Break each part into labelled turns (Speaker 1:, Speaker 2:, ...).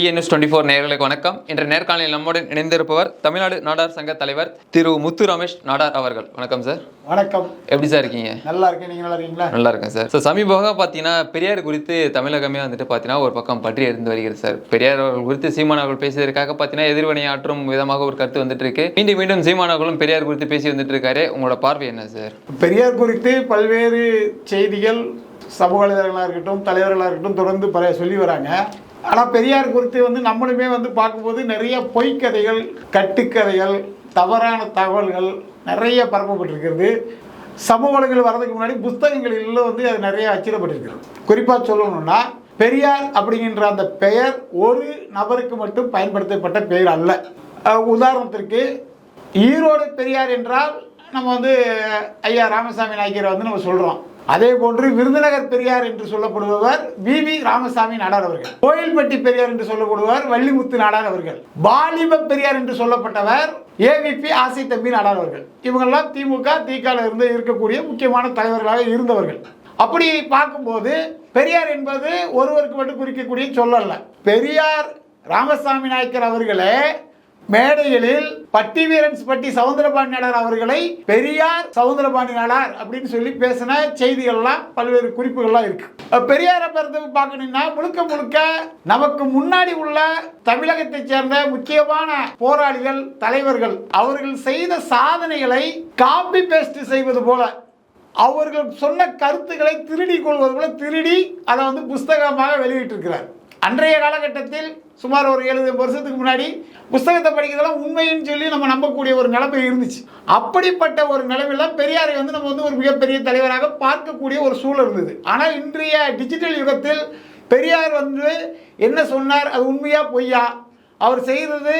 Speaker 1: DNS twenty four நேயர்களுக்கு வணக்கம். இன்று நேர்காணலில் நம்முடன் இணைந்திருப்பவர் தமிழ்நாடு நாடார் சங்க தலைவர் திரு முத்து ரமேஷ் நாடார் அவர்கள். வணக்கம் சார்.
Speaker 2: வணக்கம்.
Speaker 1: எப்படி சார் இருக்கீங்க?
Speaker 2: நல்லா இருக்கேன். நீங்க நல்லா இருக்கீங்களா?
Speaker 1: நல்லா இருக்கேன் சார். ஸோ சமீபமாக பார்த்தீங்கன்னா பெரியார் குறித்து தமிழகமே வந்துட்டு பார்த்தீங்கன்னா ஒரு பக்கம் பற்றி இருந்து வருகிறது சார். பெரியார் அவர்கள் குறித்து சீமான் அவர்கள் பேசியதற்காக பார்த்தீங்கன்னா எதிர்வினையாற்றும் விதமாக ஒரு கருத்து வந்துட்டு இருக்கு. மீண்டும் மீண்டும் சீமான் அவர்களும் பெரியார் குறித்து பேசி வந்துட்டு இருக்காரு. உங்களோட பார்வை என்ன சார்?
Speaker 2: பெரியார் குறித்து பல்வேறு செய்திகள் சமூக வலைதளங்களாக இருக்கட்டும் தலைவர்களாக இருக்கட்டும் தொடர்ந்து பல சொல்லி வராங்க. ஆனால் பெரியார் குறித்து வந்து நம்மளுமே வந்து பார்க்கும்போது நிறைய பொய்க்கதைகள் கட்டுக்கதைகள் தவறான தகவல்கள் நிறைய பரப்பப்பட்டிருக்கிறது. சமூக வலைகள் வர்றதுக்கு முன்னாடி புஸ்தகங்களில் வந்து அது நிறைய அச்சிடப்பட்டிருக்கிறது. குறிப்பாக சொல்லணும்னா பெரியார் அப்படிங்கின்ற அந்த பெயர் ஒரு நபருக்கு மட்டும் பயன்படுத்தப்பட்ட பெயர் அல்ல. உதாரணத்திற்கு ஈரோடு பெரியார் என்றால் நம்ம வந்து ஐயா ராமசாமி நாயக்கரை வந்து நம்ம சொல்கிறோம் அதே போன்று விருதுநகர் பெரியார் என்று சொல்லப்படுபவர் வி வி ராமசாமி நாடார் அவர்கள். கோயில்பட்டி பெரியார் என்று சொல்லப்படுபவர் வள்ளிமுத்து நாடார் அவர்கள். பாலிப பெரியார் என்று சொல்லப்பட்டவர் ஏவிபி ஆசை தம்பி நாடார் அவர்கள். இவங்கெல்லாம் திமுக திகால இருந்து இருக்கக்கூடிய முக்கியமான தலைவர்களாக இருந்தவர்கள். அப்படி பார்க்கும்போது பெரியார் என்பது ஒருவருக்கு மட்டும் குறிக்கக்கூடிய சொல்லல்ல. பெரியார் ராமசாமி நாயக்கர் அவர்களே மேடைகளில் பட்டி வீரன்ஸ் பட்டி சவுந்தரபாண்டியாளர் அவர்களை பெரியார் சவுந்தரபாண்டியாளர் அப்படின்னு சொல்லி பேசின செய்திகள்லாம் பல்வேறு குறிப்புகள்லாம் இருக்கு. பெரியாரை பொறுத்து பார்க்கணும்னா முழுக்க முழுக்க நமக்கு முன்னாடி உள்ள தமிழகத்தைச் சேர்ந்த முக்கியமான போராளிகள் தலைவர்கள் அவர்கள் செய்த சாதனைகளை காப்பி பேஸ்ட் செய்வது போல அவர்கள் சொன்ன கருத்துக்களை திருடி கொள்வது போல திருடி அதை வந்து புஸ்தகமாக வெளியிட்டிருக்கிறார். அன்றைய காலகட்டத்தில் சுமார் ஒரு எழுபது வருஷத்துக்கு முன்னாடி புஸ்தகத்தை படிக்கிறதெல்லாம் உண்மைன்னு சொல்லி நம்ம நம்பக்கூடிய ஒரு நிலைமை இருந்துச்சு. அப்படிப்பட்ட ஒரு நிலைமையில பெரியாரை வந்து நம்ம வந்து ஒரு மிகப்பெரிய தலைவராக பார்க்கக்கூடிய ஒரு சூழல் இருந்தது. ஆனால் இன்றைய டிஜிட்டல் யுகத்தில் பெரியார் வந்து என்ன சொன்னார்? அது உண்மையா பொய்யா? அவர் செய்கிறது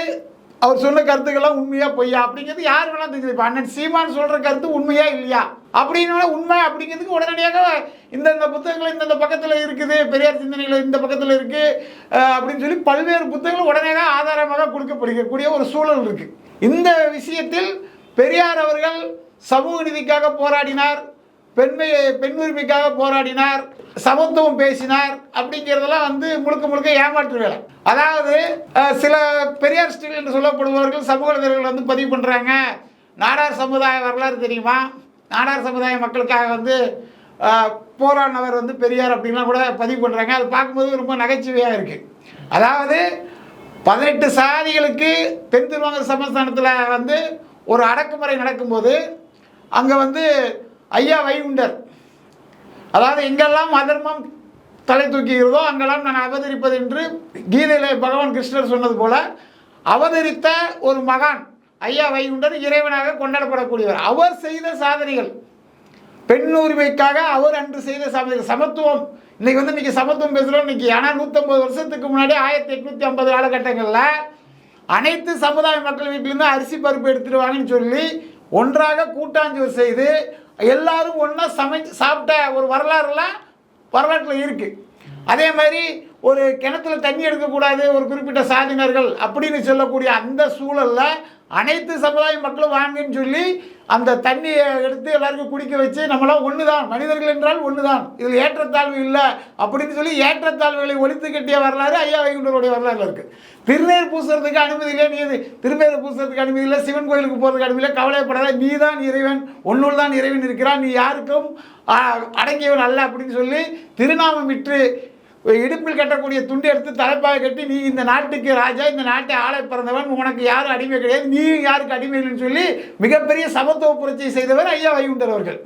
Speaker 2: அவர் சொன்ன கருத்துக்கள்லாம் உண்மையா பொய்யா? அப்படிங்கிறது யார் வேணால் தெரிஞ்சது. இப்போ அண்ணன் சீமான் சொல்ற கருத்து உண்மையா இல்லையா? அப்படின்னு உண்மை அப்படிங்கிறதுக்கு உடனடியாக இந்தந்த புத்தகங்கள் இந்தந்த பக்கத்தில் இருக்குது பெரியார் சிந்தனைகள் இந்த பக்கத்தில் இருக்கு அப்படின்னு சொல்லி பல்வேறு புத்தகங்கள் உடனடியாக ஆதாரமாக கொடுக்கப்படுகக்கூடிய ஒரு சூழல் இருக்கு. இந்த விஷயத்தில் பெரியார் அவர்கள் சமூக நீதிக்காக போராடினார். பெண்மை பெண் உரிமைக்காக போராடினார் சமத்துவம் பேசினார் அப்படிங்கிறதெல்லாம் வந்து முழுக்க முழுக்க ஏமாற்று வேலை. அதாவது சில பெரியார் ஸ்டீல் என்று சொல்லப்படுபவர்கள் சமூக வலைதளங்கள் வந்து பதிவு பண்ணுறாங்க நாடார் சமுதாய வரலாறு தெரியுமா? நாடார் சமுதாய மக்களுக்காக வந்து போராடினவர் வந்து பெரியார் அப்படின்லாம் கூட பதிவு பண்ணுறாங்க அது பார்க்கும்போது ரொம்ப நகைச்சுவையாக இருக்குது அதாவது பதினெட்டு சாதிகளுக்கு தென் திருவாங்கூர் சமஸ்தானத்தில் வந்து ஒரு அடக்குமுறை நடக்கும்போது அங்கே வந்து ஐயா வைகுண்டர். அதாவது எங்கெல்லாம் அதர்மம் தலை தூக்குகிறதோ அங்கெல்லாம் நான் அவதரிப்பது என்று கீதையில பகவான் கிருஷ்ணர் சொன்னது போல அவதரித்த ஒரு மகான் ஐயா வைகுண்டர் இறைவனாக கொண்டாடப்படக்கூடியவர். அவர் செய்த சாதனைகள். பெண் உரிமைக்காக அவர் அன்று செய்த சாதனைகள். சமத்துவம். இன்னைக்கு வந்து இன்னைக்கு சமத்துவம் பேசுகிறோம் இன்னைக்கு ஆனால் நூற்றம்பது வருஷத்துக்கு முன்னாடி ஆயிரத்தி எட்நூற்றி ஐம்பது காலகட்டங்களில் அனைத்து சமுதாய மக்கள் வீட்டிலேருந்து அரிசி பருப்பு எடுத்துருவாங்கன்னு சொல்லி ஒன்றாக கூட்டாஞ்சோறு செய்து எல்லாரும் ஒன்றா சமைச்சு சாப்பிட்ட ஒரு வரலாறுலாம் வரலாற்றில் இருக்குது அதே மாதிரி ஒரு கிணத்துல தண்ணி எடுக்கக்கூடாது ஒரு குறிப்பிட்ட சாதியினர்கள் அப்படின்னு சொல்லக்கூடிய அந்த சூழலில் அனைத்து சமுதாய மக்களும் வாங்கன்னு சொல்லி அந்த தண்ணியை எடுத்து எல்லாருக்கும் குடிக்க வச்சு நம்மளாம் ஒன்று தான் மனிதர்கள் என்றால் ஒன்று தான் இதில் ஏற்றத்தாழ்வு இல்லை அப்படின்னு சொல்லி ஏற்றத்தாழ்வுகளை ஒழித்து கட்டிய வரலாறு ஐயா வைகுண்டருடைய வரலாறு இருக்குது திருநீர் பூசுறதுக்கு அனுமதி இல்லை நீ இது திருநீர் பூசுறதுக்கு அனுமதி இல்லை. சிவன் கோயிலுக்கு போகிறதுக்கு அனுமதி இல்லை. கவலைப்படாத நீ தான் இறைவன். ஒன்னுள் தான் இறைவன் இருக்கிறான். நீ யாருக்கும் அடங்கியவன் அல்ல அப்படின்னு சொல்லி திருநாமம் விற்று இடுப்பில் கட்டக்கூடிய துண்டு எடுத்து தலைப்பாக கட்டி நீ இந்த நாட்டுக்கு ராஜா இந்த நாட்டை ஆளை பிறந்தவன் உனக்கு யாரும் அடிமை கிடையாது நீ யாருக்கு அடிமை இல்லைன்னு சொல்லி மிகப்பெரிய சமத்துவ புரட்சியை செய்தவர் ஐயா வைகுண்டர் அவர்கள்.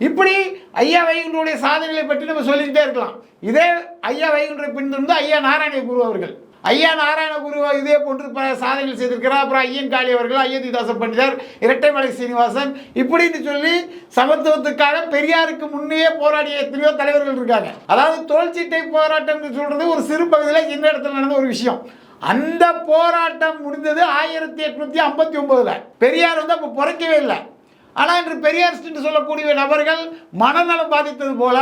Speaker 2: இப்படி ஐயா வைகுண்டருடைய சாதனைகளை பற்றி நம்ம சொல்லிக்கிட்டே இருக்கலாம். இதே ஐயா வைகுண்டரை பின்தொடர்ந்து ஐயா நாராயண குரு அவர்கள். ஐயா நாராயண குரு இதே போன்று பல சாதனைகள் செய்திருக்கிறார். அப்புறம் ஐயன் காளி அவர்கள் ஐயதிதாச பண்டிதர் இரட்டைமலை சீனிவாசன். இப்படின்னு சொல்லி சமத்துவத்துக்காக பெரியாருக்கு முன்னே போராடிய எத்தனையோ தலைவர்கள் இருக்காங்க. அதாவது தோல்சீட்டை போராட்டம்னு சொல்றது ஒரு சிறு பகுதியில் இந்த இடத்துல நடந்த ஒரு விஷயம். அந்த போராட்டம் முடிந்தது ஆயிரத்தி எட்நூத்தி ஐம்பத்தி ஒன்பதுல. பெரியார் வந்து அப்போ பிறக்கவே இல்லை. ஆனால் இன்று பெரியார் என்று சொல்லக்கூடிய நபர்கள் மனநலம் பாதித்தது போல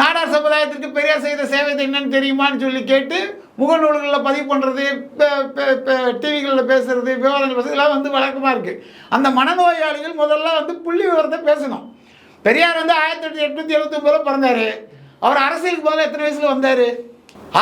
Speaker 2: நாடார் சமுதாயத்திற்கு பெரியார் செய்த சேவை என்னன்னு தெரியுமான்னு சொல்லி கேட்டு முகநூல்களில் பதிவு பண்ணுறது டிவிகளில் பேசுறது விவாதங்கள் பேசுறது இதெல்லாம் வந்து வழக்கமாக இருக்குது அந்த மனநோயாளிகள் முதல்ல வந்து புள்ளி விவரத்தை பேசணும். பெரியார் வந்து ஆயிரத்தி தொள்ளாயிரத்தி எட்நூற்றி எழுபத்தி ஒன்பதுல பிறந்தார். அவர் அரசியலுக்கு முதல்ல எத்தனை வயசில் வந்தார்?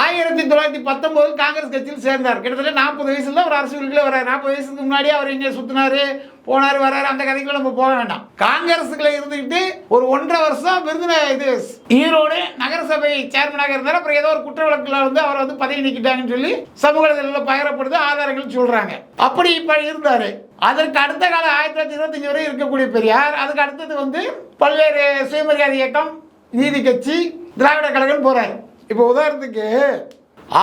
Speaker 2: ஆயிரத்தி தொள்ளாயிரத்தி பத்தொம்போது காங்கிரஸ் கட்சியில் சேர்ந்தார். கிட்டத்தட்ட நாற்பது வயசுல ஒரு அவர் அரசியலுக்குள்ளே நாற்பது வயசுக்கு முன்னாடியே அவர் இங்கே சுற்றினாரு போனார் வராரு. அந்த கதைக்குள்ள நம்ம போக வேண்டாம். காங்கிரஸுக்குள்ள இருந்துக்கிட்டு ஒரு ஒன்றரை வருஷம் விருதுன இது ஈரோடு நகரசபை சேர்மனாக இருந்தார். அப்புறம் ஏதோ ஒரு குற்ற வழக்குல வந்து அவர் வந்து பதவி நீக்கிட்டாங்கன்னு சொல்லி சமூக வலைதளத்தில் பகிரப்படுது ஆதாரங்கள் சொல்றாங்க. அப்படி இப்போ இருந்தார். அதற்கு அடுத்த காலம் ஆயிரத்தி தொள்ளாயிரத்தி இருபத்தஞ்சு வரை இருக்கக்கூடிய பெரியார். அதுக்கு அடுத்தது வந்து பல்வேறு சுயமரியாதை இயக்கம் நீதி கட்சி திராவிட கழகம் போறாரு. இப்போ உதாரணத்துக்கு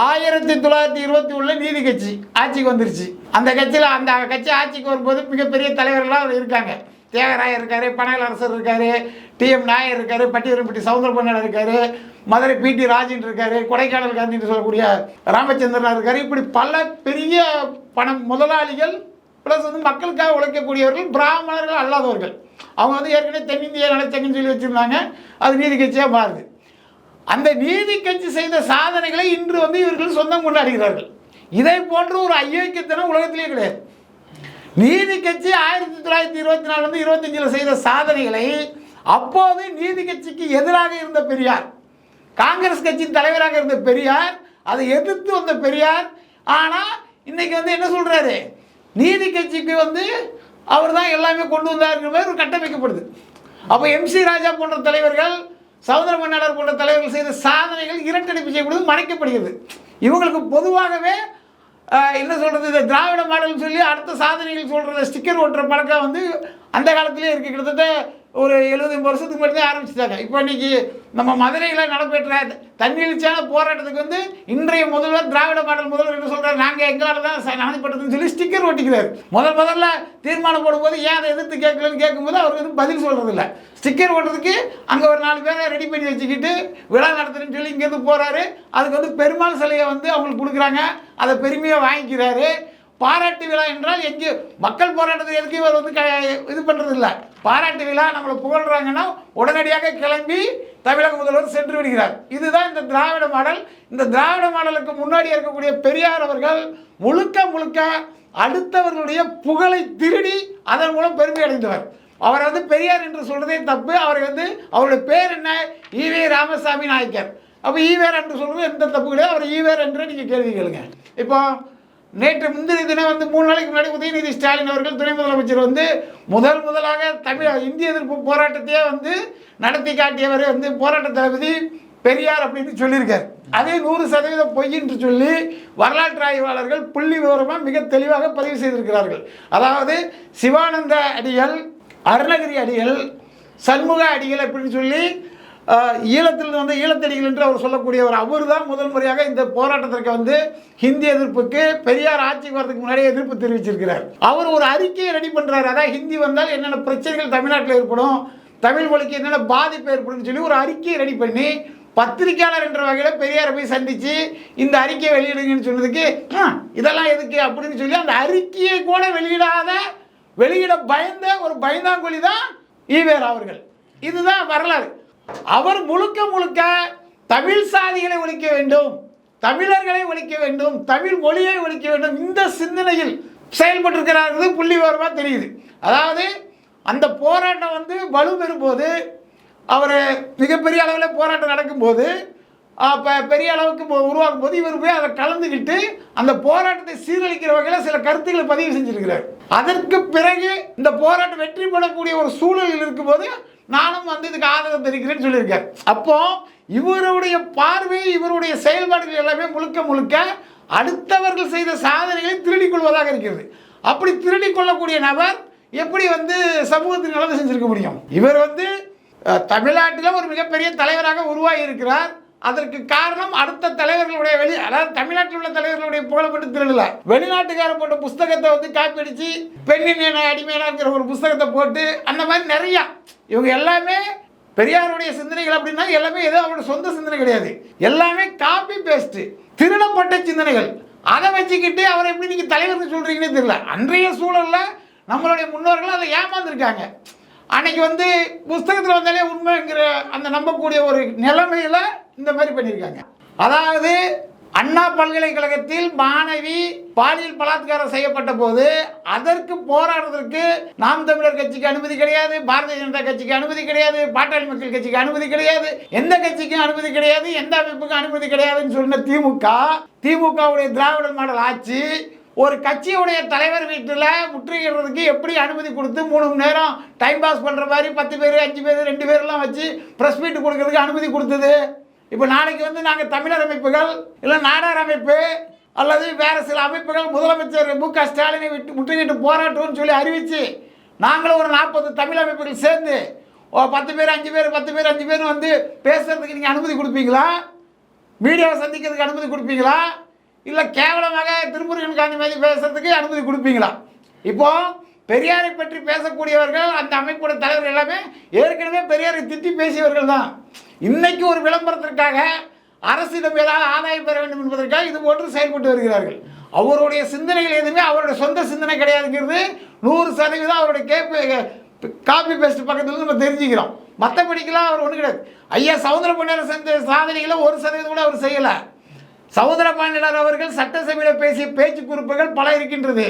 Speaker 2: ஆயிரத்தி தொள்ளாயிரத்தி இருபத்தி ஒண்ணுல நீதி கட்சி ஆட்சிக்கு வந்துருச்சு. அந்த கட்சியில் அந்த கட்சி ஆட்சிக்கு வரும்போது மிகப்பெரிய தலைவர்களாக அவர் இருக்காங்க. தேவராயர் இருக்காரு பனகலரசர் இருக்காரு டிஎம் நாயர் இருக்காரு பட்டியரம்பட்டி சவுந்தரபண்ணன் இருக்காரு மதுரை பிடி ராஜின் இருக்காரு கொடைக்கானல் காந்தின்னு சொல்லக்கூடிய ராமச்சந்திரனா இருக்காரு. இப்படி பல பெரிய பணம் முதலாளிகள் ப்ளஸ் வந்து மக்களுக்காக உழைக்கக்கூடியவர்கள் பிராமணர்கள் அல்லாதவர்கள். அவங்க வந்து ஏற்கனவே தென்னிந்திய நலச்சங்கன்னு சொல்லி வச்சுருந்தாங்க. அது நீதி கட்சியாக மாறுது. அந்த நீதி கட்சி செய்த சாதனைகளை இன்று வந்து இவர்கள் சொந்தம் கொண்டாடுகிறார்கள். இதை போன்ற ஒரு ஐயோக்கியத்தனம் உலகத்திலேயே கிடையாது. நீதி கட்சி ஆயிரத்தி தொள்ளாயிரத்தி இருபத்தி நாலுலேருந்து இருபத்தஞ்சில் செய்த சாதனைகளை அப்போது நீதி கட்சிக்கு எதிராக இருந்த பெரியார் காங்கிரஸ் கட்சியின் தலைவராக இருந்த பெரியார் அதை எதிர்த்து வந்த பெரியார். ஆனால் இன்னைக்கு வந்து என்ன சொல்கிறாரு நீதி கட்சிக்கு வந்து அவர் தான் எல்லாமே கொண்டு வந்தாருங்கிற மாதிரி ஒரு கட்டமைக்கப்படுது. அப்போ எம்சி ராஜா போன்ற தலைவர்கள் சௌந்தர மன்னாளர் போன்ற தலைவர்கள் செய்த சாதனைகள் இரட்டடிப்பு செய்யக்கூடியது மறைக்கப்படுகிறது. இவங்களுக்கு பொதுவாகவே என்ன சொல்கிறது இந்த திராவிட மாடல்னு சொல்லி அடுத்த சாதனைகள் சொல்கிற ஸ்டிக்கர் ஓட்டுற பழக்கம் வந்து அந்த காலத்திலே இருக்குது கிட்டத்தட்ட ஒரு எழுபது வருஷத்துக்கு முன்னாடி தான் ஆரம்பிச்சிட்டாங்க. இப்போ இன்றைக்கி நம்ம மதுரையில் நடைபெற்ற தன்னெழுச்சியான போராட்டத்துக்கு வந்து இன்றைய முதல்வர் திராவிட மாடல் முதல்வர் என்று சொல்கிறார் நாங்கள் எங்களால் தான் ச- சொல்லி ஸ்டிக்கர் ஒட்டிக்கிறார். முதல் முதல்ல தீர்மானம் போடும்போது ஏன் அதை எதிர்த்து கேட்கலன்னு கேட்கும்போது அவர் வந்து பதில் சொல்கிறது இல்லை ஸ்டிக்கர் ஓட்டுறதுக்கு அங்கே ஒரு நாலு பேரை ரெடி பண்ணி வச்சுக்கிட்டு விழா நடத்துறேன்னு சொல்லி இங்கேருந்து போகிறாரு அதுக்கு வந்து பெருமாள் சிலையை வந்து அவங்களுக்கு கொடுக்குறாங்க. அதை பெருமையாக வாங்கிக்கிறாரு. பாராட்டு விழா என்றால் எங்கே மக்கள் போராட்டத்தை எதுக்கு இவர் வந்து க இது பண்ணுறது இல்லை பாராட்டு விழா நம்மளை புகழ்றாங்கன்னா உடனடியாக கிளம்பி தமிழக முதல்வர் சென்று விடுகிறார். இதுதான் இந்த திராவிட மாடல். இந்த திராவிட மாடலுக்கு முன்னாடி இருக்கக்கூடிய பெரியார் அவர்கள் முழுக்க முழுக்க அடுத்தவர்களுடைய புகழை திருடி அதன் மூலம் பெருமை அடைந்தவர். அவர் வந்து பெரியார் என்று சொல்கிறதே தப்பு. அவர் வந்து அவருடைய பேர் என்ன? E V Ramasamy Naicker. அப்போ ஈவேர் என்று சொல்கிறது எந்த தப்பு கிடையாது அவர் ஈவேர் என்று நீங்கள் கேள்வி கேளுங்க. இப்போ நேற்று முந்தின தினம் வந்து மூணு நாளைக்கு முன்னாடி உதயநிதி ஸ்டாலின் அவர்கள் துணை முதலமைச்சர் வந்து முதல் முதலாக தமிழ் இந்திய எதிர்ப்பு போராட்டத்தையே வந்து நடத்தி காட்டியவர் வந்து போராட்ட தளபதி பெரியார் அப்படின்னு சொல்லியிருக்கார். அதே நூறு சதவீதம் பொய் என்று சொல்லி வரலாற்று ஆய்வாளர்கள் புள்ளி விவரமாக மிக தெளிவாக பதிவு செய்திருக்கிறார்கள். அதாவது சிவானந்த அடிகள் அருணகிரி அடிகள் சண்முக அடிகள் அப்படின்னு சொல்லி ஈழத்தில் வந்து ஈழத்தடிகள் என்று அவர் சொல்லக்கூடியவர் அவர் தான் முதல் முறையாக இந்த போராட்டத்திற்கு வந்து ஹிந்தி எதிர்ப்புக்கு பெரியார் ஆட்சிக்கு வரதுக்கு முன்னாடியே எதிர்ப்பு தெரிவிச்சிருக்கிறார். அவர் ஒரு அறிக்கையை ரெடி பண்ணுறாரு அதாவது ஹிந்தி வந்தால் என்னென்ன பிரச்சனைகள் தமிழ்நாட்டில் ஏற்படும் தமிழ் மொழிக்கு என்னென்ன பாதிப்பு ஏற்படும் சொல்லி ஒரு அறிக்கையை ரெடி பண்ணி பத்திரிக்கையாளர் என்ற வகையில் பெரியாரை போய் சந்தித்து இந்த அறிக்கையை வெளியிடுங்கன்னு சொன்னதுக்கு இதெல்லாம் எதுக்கு? அப்படின்னு சொல்லி அந்த அறிக்கையை கூட வெளியிடாத வெளியிட பயந்த ஒரு பயந்தாங்கொழி தான் ஈவேர் அவர்கள். இதுதான் வரலாறு. அவர் முழுக்க முழுக்க தமிழ் சாதிகளை ஒழிக்க வேண்டும் தமிழர்களை ஒழிக்க வேண்டும் தமிழ் மொழியை ஒழிக்க வேண்டும். இந்த சிந்தனையில் செயல்பட்டிருக்கிறார்கள் புள்ளி விவரமாக தெரியுது. அதாவது அந்த போராட்டம் வந்து வலு பெறும்போது அவர் மிகப்பெரிய அளவில் போராட்டம் நடக்கும்போது அப்போ பெரிய அளவுக்கு உருவாக்கும் போது இவர் போய் அதை கலந்துக்கிட்டு அந்த போராட்டத்தை சீரழிக்கிற வகையில் சில கருத்துக்களை பதிவு செஞ்சிருக்கிறார். அதற்கு பிறகு இந்த போராட்டம் வெற்றி பெறக்கூடிய ஒரு சூழலில் இருக்கும்போது நானும் வந்து இதுக்கு ஆதரவு தெரிவிக்கிறேன்னு சொல்லியிருக்கார் அப்போ இவருடைய பார்வை இவருடைய செயல்பாடுகள் எல்லாமே முழுக்க முழுக்க அடுத்தவர்கள் செய்த சாதனைகளை திருடிக் கொள்வதாக இருக்கிறது. அப்படி திருடிக் கொள்ளக்கூடிய நபர் எப்படி வந்து சமூகத்தில் நல்லது செஞ்சிருக்க முடியும்? இவர் வந்து தமிழ்நாட்டில் ஒரு மிகப்பெரிய தலைவராக உருவாகி இருக்கிறார் அதற்கு காரணம் அடுத்த தலைவர்களுடைய வெளி அதாவது தமிழ்நாட்டில் உள்ள தலைவர்களுடைய புகழை மட்டும் திருடல. வெளிநாட்டுக்கார போட்ட புஸ்தகத்தை வந்து காப்பி அடிச்சு பெண்ணின் என அடிமையானாங்கிற ஒரு புஸ்தகத்தை போட்டு அந்த மாதிரி நிறையா இவங்க எல்லாமே பெரியாருடைய சிந்தனைகள் அப்படின்னா எல்லாமே ஏதோ அவரோட சொந்த சிந்தனை கிடையாது. எல்லாமே காப்பி பேஸ்ட்டு திருடப்பட்ட சிந்தனைகள். அதை வச்சுக்கிட்டு அவரை எப்படி நீங்கள் தலைவர்னு சொல்கிறீங்கன்னே தெரியல. அன்றைய சூழலில் நம்மளுடைய முன்னோர்கள் அதை ஏமாந்துருக்காங்க. அன்னைக்கு வந்து புஸ்தகத்தில் வந்தாலே உண்மைங்கிற அந்த நம்பக்கூடிய ஒரு நிலைமையில் இந்த மாதிரி பண்ணியிருக்காங்க. அதாவது அண்ணா பல்கலைக்கழகத்தில் மாணவி பாலியல் பலாத்காரம் செய்யப்பட்ட போது அதற்கு போராடுறதற்கு நாம் தமிழர் கட்சிக்கு அனுமதி கிடையாது பாரதிய ஜனதா கட்சிக்கு அனுமதி கிடையாது பாட்டாளி மக்கள் கட்சிக்கு அனுமதி கிடையாது எந்த கட்சிக்கும் அனுமதி கிடையாது எந்த அமைப்புக்கும் அனுமதி கிடையாதுன்னு சொன்ன திமுக திமுகவுடைய திராவிட மாடல் ஆட்சி ஒரு கட்சியுடைய தலைவர் வீட்டில் முற்றுகிறதுக்கு எப்படி அனுமதி கொடுத்து மூணு மணி நேரம் டைம் பாஸ் பண்ணுற மாதிரி பத்து பேர் அஞ்சு பேர் ரெண்டு பேர்லாம் வச்சு ப்ரெஸ் மீட் கொடுக்கறதுக்கு அனுமதி கொடுத்தது? இப்போ நாளைக்கு வந்து நாங்கள் தமிழர் அமைப்புகள் இல்லை நாடார் அமைப்பு அல்லது வேறு சில அமைப்புகள் முதலமைச்சர் மு க ஸ்டாலினை விட்டு முற்றுகிட்டு போராட்டம்னு சொல்லி அறிவித்து நாங்களும் ஒரு நாற்பது தமிழ் அமைப்புகள் சேர்ந்து ஓ பத்து பேர் அஞ்சு பேர் பத்து பேர் அஞ்சு பேர் வந்து பேசுகிறதுக்கு நீங்கள் அனுமதி கொடுப்பீங்களா? மீடியாவை சந்திக்கிறதுக்கு அனுமதி கொடுப்பீங்களா? இல்லை கேவலமாக திருமுருகன் காந்தி மாதிரி பேசுகிறதுக்கு அனுமதி கொடுப்பீங்களா? இப்போது பெரியாரை பற்றி பேசக்கூடியவர்கள் அந்த அமைப்போட தலைவர் எல்லாமே ஏற்கனவே பெரியாரை திட்டி பேசியவர்கள் தான். இன்னைக்கு ஒரு விளம்பரத்திற்காக அரசிடம் ஏதாவது ஆதாயம் பெற வேண்டும் என்பதற்காக இது போன்று செயல்பட்டு வருகிறார்கள். அவருடைய சிந்தனைகள் எதுவுமே அவருடைய சொந்த சிந்தனை கிடையாதுங்கிறது நூறு சதவீதம் அவருடைய கேப்பு காப்பி பேஸ்ட் பக்கத்தில் நம்ம தெரிஞ்சுக்கிறோம். மற்றபடிக்கெல்லாம் அவர் ஒன்றும் கிடையாது. ஐயா சவுந்தர பாண்டியர் செஞ்ச சாதனைகளை ஒரு சதவீதம் கூட அவர் செய்யலை. சவுந்தர பாண்டியர் அவர்கள் சட்டசபையில் பேசிய பேச்சு குறிப்புகள் பல இருக்கின்றது.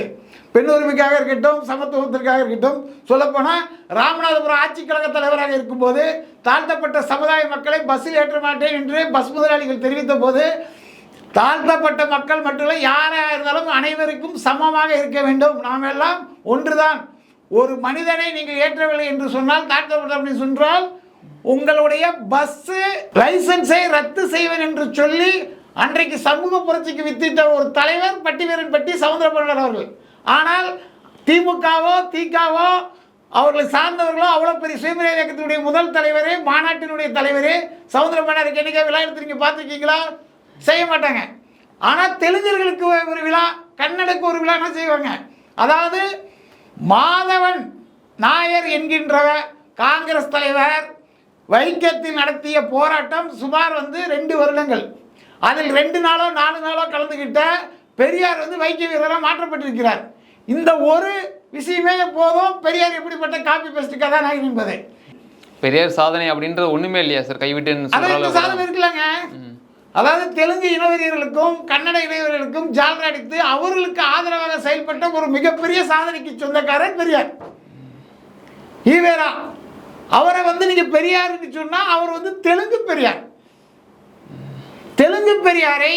Speaker 2: பெண் உரிமைக்காக இருக்கட்டும் சமத்துவத்திற்காக இருக்கட்டும் சொல்லப்போனால் ராமநாதபுரம் ஆட்சி கழக தலைவராக இருக்கும்போது தாழ்த்தப்பட்ட சமுதாய மக்களை பஸ்ஸில் ஏற்ற மாட்டேன் என்று பஸ் முதலாளிகள் தெரிவித்த போது தாழ்த்தப்பட்ட மக்கள் மட்டும் யாராக இருந்தாலும் அனைவருக்கும் சமமாக இருக்க வேண்டும். நாம் எல்லாம் ஒன்றுதான். ஒரு மனிதனை நீங்கள் ஏற்றவில்லை என்று சொன்னால் தாழ்த்தப்பட்ட அப்படின்னு சொன்னால் உங்களுடைய பஸ்ஸு லைசன்ஸை ரத்து செய்வேன் என்று சொல்லி அன்றைக்கு சமூக புரட்சிக்கு வித்திட்ட ஒரு தலைவர் பட்டிவீரன் பட்டி சவுந்தரபாண்டியன் அவர்கள். ஆனால் திமுகவோ திகாவோ அவர்களை சார்ந்தவர்களோ அவ்வளோ பெரிய சுயமரியாதை இயக்கத்தினுடைய முதல் தலைவரே மாநாட்டினுடைய தலைவரே சவுந்தரபாண்டியருக்கு என்னைக்கா விழா எடுத்து பார்த்துருக்கீங்களா? செய்ய மாட்டாங்க. ஆனால் தெலுங்கர்களுக்கு ஒரு விழா கன்னடக்கு ஒரு விழா என்ன செய்வாங்க? அதாவது மாதவன் நாயர் என்கின்ற காங்கிரஸ் தலைவர் வைக்கத்தில் நடத்திய போராட்டம் சுமார் வந்து ரெண்டு வருடங்கள். அதில் ரெண்டு நாளோ நாலு நாளோ கலந்துக்கிட்ட பெரியார் வந்து வைக்க வீரராக மாற்றப்பட்டிருக்கிறார். இந்த ஒரு விஷயமே போதும். பெரியார் எப்படிப்பட்ட காப்பி பெஸ்ட் கதாநாயகன் என்பதை.
Speaker 1: பெரியார் சாதனை அப்படின்றது ஒண்ணுமே இல்லையா சார்? சொல்றாங்க
Speaker 2: சாதனை இருக்குல்லங்க. அதாவது தெலுங்கு இனவெறியர்களுக்கும் கன்னட இனவெறியர்களுக்கும் ஜால்ரா அடித்து அவர்களுக்கு ஆதரவாக செயல்பட்ட ஒரு மிகப்பெரிய சாதனைக்கு சொந்தக்காரர் பெரியார். ஈவேரா. அவரை வந்து நீங்க பெரியார்னு சொன்னா அவர் வந்து தெலுங்கு பெரியார். தெலுங்கு பெரியாரை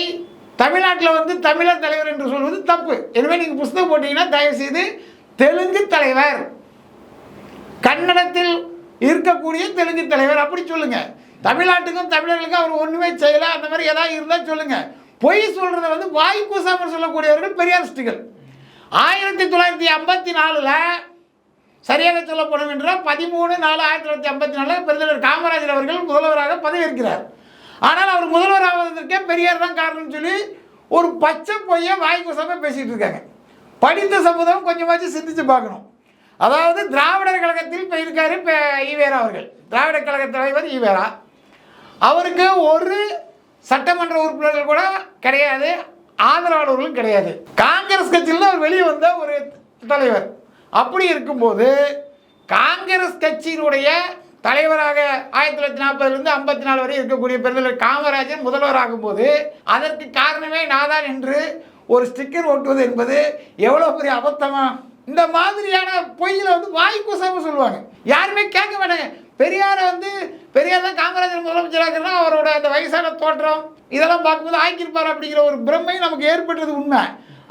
Speaker 2: தமிழ்நாட்டில் வந்து தமிழர் தலைவர் என்று சொல்வது தப்பு. எனவே நீங்கள் புஸ்தகம் போட்டீங்கன்னா தயவுசெய்து தெலுங்கு தலைவர். கன்னடத்தில் இருக்கக்கூடிய தெலுங்கு தலைவர் அப்படி சொல்லுங்க. தமிழ்நாட்டுக்கும் தமிழர்களுக்கும் அவர் ஒன்றுமே செய்யல. அந்த மாதிரி ஏதாவது இருந்தால் சொல்லுங்க. பொய் சொல்றத வந்து வாய் கூசாமல் சொல்லக்கூடியவர்கள் பெரியாரிஸ்டுகள் ஆயிரத்தி தொள்ளாயிரத்தி ஐம்பத்தி நாலில் சரியாக சொல்லப்படும் என்றால் பதிமூணு நாலு ஆயிரத்தி தொள்ளாயிரத்தி ஐம்பத்தி நாலில் பெருந்தலைவர் காமராஜர் அவர்கள் முதல்வராக பதவியேற்கிறார். ஆனால் அவர் முதல்வர் ஆவதற்கே பெரியார் தான் காரணம்னு சொல்லி ஒரு பச்சை பொய்யை வாய்ப்பு கூசாம பேசிகிட்டு இருக்காங்க. படித்த சமுதாயம் கொஞ்சமாச்சும் சிந்திச்சு பார்க்கணும். அதாவது திராவிடர் கழகத்தில் இப்போ இருக்காரு இப்போ ஈவேரா அவர்கள். திராவிட கழக தலைவர் ஈவேரா. அவருக்கு ஒரு சட்டமன்ற உறுப்பினர்கள் கூட கிடையாது ஆதரவாளர்களும் கிடையாது. காங்கிரஸ் கட்சியில் அவர் வெளியே வந்த ஒரு தலைவர். அப்படி இருக்கும்போது காங்கிரஸ் கட்சியினுடைய தலைவராக ஆயிரத்தி தொள்ளாயிரத்தி நாற்பதுலேருந்து ஐம்பத்தி நாலு வரை இருக்கக்கூடிய பெருந்தலைவர் காமராஜர் முதல்வராகும் போது அதற்கு காரணமே நாதான் என்று ஒரு ஸ்டிக்கர் ஒட்டுவது என்பது எவ்வளோ பெரிய அபத்தமா? இந்த மாதிரியான பொய்யில் வந்து வாய் கூசாம சொல்லுவாங்க. யாருமே கேட்க மாட்டாங்க. பெரியாரை வந்து பெரியார் தான் காமராஜர் முதலமைச்சராக அவரோட அந்த வயசான தோற்றம் இதெல்லாம் பார்க்கும்போது ஆக்கியிருப்பார் அப்படிங்கிற ஒரு பிரம்மை நமக்கு ஏற்பட்டது உண்மை.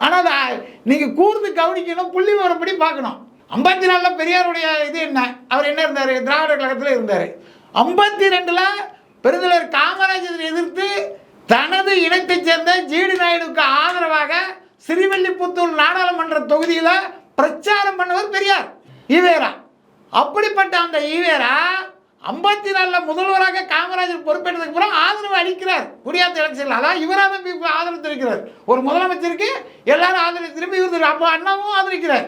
Speaker 2: ஆனால் அதை நீங்கள் கூர்ந்து கவனிக்கணும் புள்ளி விவரப்படி பார்க்கணும். ஐம்பத்தி நாலில் பெரியாருடைய இது என்ன? அவர் என்ன இருந்தார்? திராவிட கழகத்தில் இருந்தார். ஐம்பத்தி ரெண்டில் பெருந்தலைவர் காமராஜரை எதிர்த்து தனது இனத்தைச் சேர்ந்த ஜிடி நாயுடுக்கு ஆதரவாக ஸ்ரீவில்லிபுத்தூர் நாடாளுமன்ற தொகுதியில் பிரச்சாரம் பண்ணவர் பெரியார் ஈவேரா. அப்படிப்பட்ட அந்த ஈவேரா ஐம்பத்தி நாலில் முதல்வராக காமராஜர் பொறுப்பேற்றதுக்கு அப்புறம் ஆதரவு அளிக்கிறார். குடியாத்த எலெக்ஷனில். அதான் இவராக தான் ஆதரவு தெரிவிக்கிறார். ஒரு முதலமைச்சருக்கு எல்லாரும் ஆதரவு திரும்பி இவர் அப்போ அண்ணாவும் ஆதரிக்கிறார்.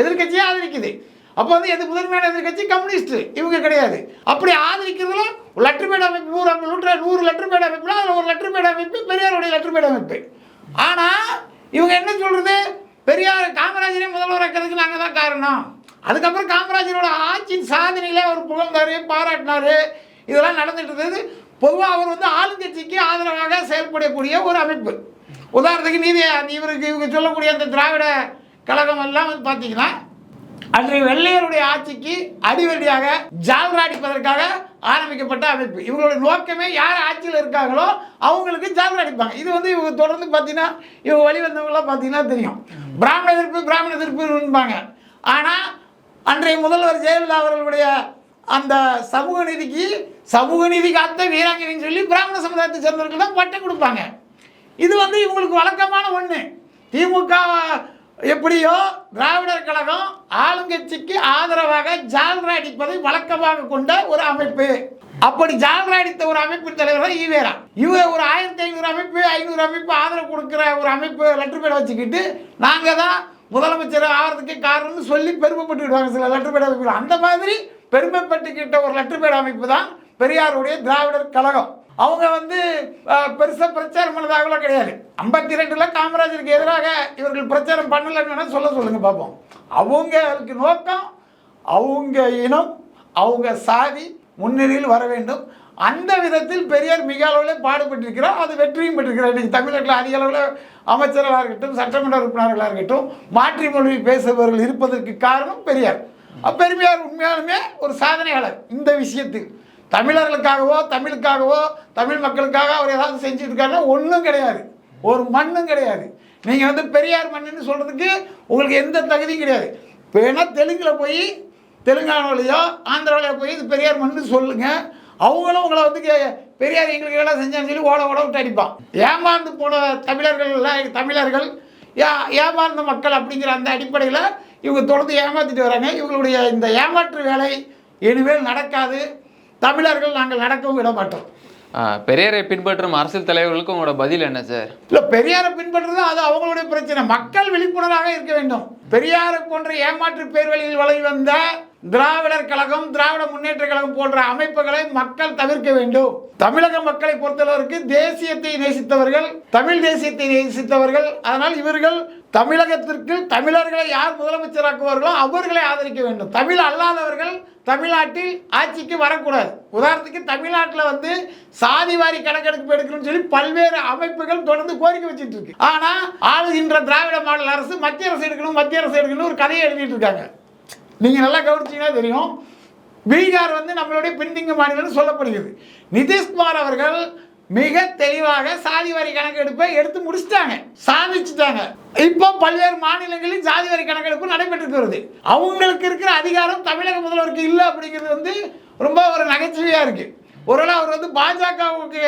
Speaker 2: எதிர்க்கட்சியே ஆதரிக்குது. அப்போ வந்து எது முதன்மையான எதிர்க்கட்சி? கம்யூனிஸ்ட் இவங்க கிடையாது. அப்படி ஆதரிக்கிறதுல லெட்டர் பேட் அமைப்பு நூறு அமைப்பு நூற்று நூறு லெட்டர் பேட் அமைப்புனா அதில் ஒரு லெட்டர் பேட் அமைப்பு பெரியாருடைய லெட்டர் பேட் அமைப்பு. ஆனால் இவங்க என்ன சொல்கிறது பெரியார் காமராஜரே முதல்வராக்கிறதுக்கு நாங்கள் தான் காரணம். அதுக்கப்புறம் காமராஜரோட ஆட்சியின் சாதனையில் அவர் புகழ்ந்தார் பாராட்டினார். இதெல்லாம் நடந்துட்டு இருந்தது. பொதுவாக அவர் வந்து ஆளுங்கட்சிக்கு ஆதரவாக செயல்படக்கூடிய ஒரு அமைப்பு. உதாரணத்துக்கு நீதி இவருக்கு இவங்க சொல்லக்கூடிய அந்த திராவிட கழகம் எல்லாம் வந்து பார்த்தீங்கன்னா அன்றைய வெள்ளையருடைய ஆட்சிக்கு அடிவடியாக ஜால்ராடிப்பதற்காக ஆரம்பிக்கப்பட்ட அமைப்பு. இவங்களுடைய நோக்கமே யார் ஆட்சியில் இருக்காங்களோ அவங்களுக்கு ஜால்ராடிப்பாங்க இது வந்து இவங்க தொடர்ந்து பார்த்தீங்கன்னா இவங்க வழி வந்தவங்களாம் பார்த்தீங்கன்னா தெரியும். பிராமண எதிர்ப்பு பிராமண எதிர்ப்புன்பாங்க. ஆனால் அன்றைய முதல்வர் ஜெயலலிதா அவர்களுடைய அந்த சமூக நீதிக்கு சமூக நீதி காத்த வீராங்கனின்னு சொல்லி பிராமண சமுதாயத்தை சேர்ந்தவர்கள் தான் பட்டம் கொடுப்பாங்க. இது வந்து இவங்களுக்கு வழக்கமான ஒன்று திமுக எப்படியோ திராவிடர் கழகம் ஆளுங்கட்சிக்கு ஆதரவாக ஜால்ரா அடிப்பதை வழக்கமாக கொண்ட ஒரு அமைப்பு. அப்படி ஜால்ரா அடித்த ஒரு அமைப்பின் தலைவர் தான் ஈவேரா. இவர் ஒரு ஆயிரத்தி ஐநூறு அமைப்பு ஐநூறு அமைப்பு ஆதரவு கொடுக்குற ஒரு அமைப்பு லெட்டர் பேட வச்சுக்கிட்டு நாங்கள் தான் முதலமைச்சர் ஆகிறதுக்கு காரணம்னு சொல்லி பெருமைப்பட்டு விடுவாங்க சில லெட்டர் பேட அமைப்பு அந்த மாதிரி பெருமைப்பட்டுக்கிட்ட ஒரு லெட்டர் பேட அமைப்பு தான் பெரியாருடைய திராவிடர் கழகம். அவங்க வந்து பெருசாக பிரச்சாரம் பண்ணதாகலாம் கிடையாது. ஐம்பத்தி ரெண்டில் காமராஜருக்கு எதிராக இவர்கள் பிரச்சாரம் பண்ணலைன்னு சொல்ல சொல்லுங்க பார்ப்போம். அவங்களுக்கு நோக்கம் அவங்க இனம் அவங்க சாதி முன்னிலையில் வர வேண்டும். அந்த விதத்தில் பெரியார் மிக அளவில் பாடுபட்டிருக்கிறார். அது வெற்றியும் பெற்றிருக்கிறார். இன்னைக்கு தமிழகத்தில் அதிக அளவில் அமைச்சர்களாக இருக்கட்டும் சட்டமன்ற உறுப்பினர்களாக இருக்கட்டும் மாற்றி மொழி பேசுபவர்கள் இருப்பதற்கு காரணம் பெரியார். பெருமையார் உண்மையாலுமே ஒரு சாதனையாளர் இந்த விஷயத்தில். தமிழர்களுக்காகவோ தமிழுக்காகவோ தமிழ் மக்களுக்காக அவர் ஏதாவது செஞ்சுருக்காருன்னா ஒன்றும் கிடையாது. ஒரு மண்ணும் கிடையாது. நீங்கள் வந்து பெரியார் மண்ணுன்னு சொல்கிறதுக்கு உங்களுக்கு எந்த தகுதியும் கிடையாது. இப்போ ஏன்னா தெலுங்கில் போய் தெலுங்கானாவிலையோ ஆந்திராவிலையோ போய் இது பெரியார் மண்ணுன்னு சொல்லுங்கள் அவங்களும் உங்களை வந்து பெரியார் எங்களுக்கு எல்லாம் செஞ்சான்னு சொல்லி ஓட ஓட விட்டு அடிப்பான். ஏமாந்து போன தமிழர்கள்லாம் தமிழர்கள் ஏ ஏமாந்த மக்கள் அப்படிங்கிற அந்த அடிப்படையில் இவங்க தொடர்ந்து ஏமாற்றிட்டு வராங்க. இவங்களுடைய இந்த ஏமாற்று வேலை இனிமேல் நடக்காது. தமிழர்கள் நாங்கள் நடக்கவும் விட மாட்டோம்
Speaker 1: பெரியாரை பின்பற்றும் அரசியல் தலைவர்களுக்கு உங்களோட பதில் என்ன சார்?
Speaker 2: இல்லை பெரியாரை பின்பற்றுறது அது அவங்களுடைய பிரச்சனை. மக்கள் விழிப்புணர்வாக இருக்க வேண்டும். பெரியாரை போன்ற ஏமாற்று பேர்வழியில் வழி வந்த திராவிடர் கழகம் திராவிட முன்னேற்ற கழகம் போன்ற அமைப்புகளை மக்கள் தவிர்க்க வேண்டும். தமிழக மக்களை பொறுத்தளவிற்கு தேசியத்தை நேசித்தவர்கள் தமிழ் தேசியத்தை நேசித்தவர்கள். அதனால் இவர்கள் தமிழகத்திற்கு தமிழர்களை யார் முதலமைச்சராக்குவார்களோ அவர்களை ஆதரிக்க வேண்டும். தமிழ் அல்லாதவர்கள் தமிழ்நாட்டில் ஆட்சிக்கு வரக்கூடாது. உதாரணத்துக்கு தமிழ்நாட்டில் வந்து சாதிவாரி கணக்கெடுப்பு எடுக்கணும்னு சொல்லி பல்வேறு அமைப்புகள் தொடர்ந்து கோரிக்கை வச்சுட்டு இருக்கு. ஆனால் ஆளுகின்ற திராவிட மாடல் அரசு மத்திய அரசு எடுக்கணும் மத்திய அரசு எடுக்கணும் ஒரு கதையை எழுதிட்டு இருக்காங்க. நீங்கள் நல்லா கவனிச்சிங்கன்னா தெரியும். பீகார் வந்து நம்மளுடைய பின்திங்க மாநிலம்னு சொல்லப்படுகிறது. நிதிஷ்குமார் அவர்கள் மிக தெளிவாக சாதி வரி கணக்கெடுப்பை எடுத்து முடிச்சிட்டாங்க. சாதிச்சுட்டாங்க. இப்போ பல்வேறு மாநிலங்களில் சாதி வரி கணக்கெடுப்பு நடைபெற்று வருது. அவங்களுக்கு இருக்கிற அதிகாரம் தமிழக முதல்வருக்கு இல்லை அப்படிங்கிறது வந்து ரொம்ப ஒரு நகைச்சுவையாக இருக்கு. ஒருவேளை அவர் வந்து பாஜகவுக்கு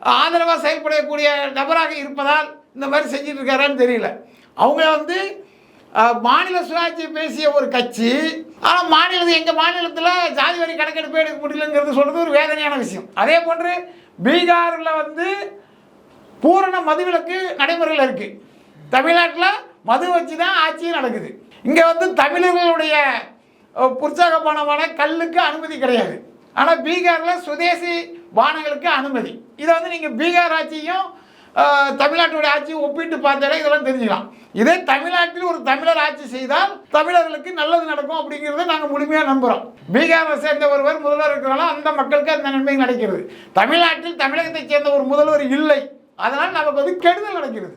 Speaker 2: ஆதரவாக செயல்படக்கூடிய நபராக இருப்பதால் இந்த மாதிரி செஞ்சுட்டு இருக்காரான்னு தெரியல. அவங்க வந்து மாநில சுயாட்சி பேசிய ஒரு கட்சி. ஆனால் மாநிலத்தில் எங்கள் மாநிலத்தில் ஜாதி வரி கணக்கெடுப்பு எடுக்க முடியலங்கிறது சொல்கிறது ஒரு வேதனையான விஷயம். அதே போன்று பீகாரில் வந்து பூரண மதுவிலக்கு நடைமுறையில் இருக்குது தமிழ்நாட்டில் மது வச்சு தான் ஆட்சியும் நடக்குது. இங்கே வந்து தமிழர்களுடைய அஹ், பானமான கல்லுக்கு அனுமதி கிடையாது. ஆனால் பீகாரில் சுதேசி பானங்களுக்கு அனுமதி. இதை வந்து நீங்கள் பீகார் ஆட்சியும் தமிழ்நாட்டுடைய ஆட்சி ஒப்பிட்டு பார்த்தாலே இதெல்லாம் தெரிஞ்சுக்கலாம். இதே தமிழ்நாட்டில் ஒரு தமிழர் ஆட்சி செய்தால் தமிழர்களுக்கு நல்லது நடக்கும் அப்படிங்கிறத நாங்கள் முழுமையாக நம்புகிறோம் பீகாரை சேர்ந்த ஒருவர் முதல்வர் இருக்கிறனால அந்த மக்களுக்கு அந்த நன்மை நடக்கிறது. தமிழ்நாட்டில் தமிழகத்தைச் சேர்ந்த ஒரு முதல்வர் இல்லை. அதனால் நமக்கு வந்து கெடுதல் நடக்கிறது.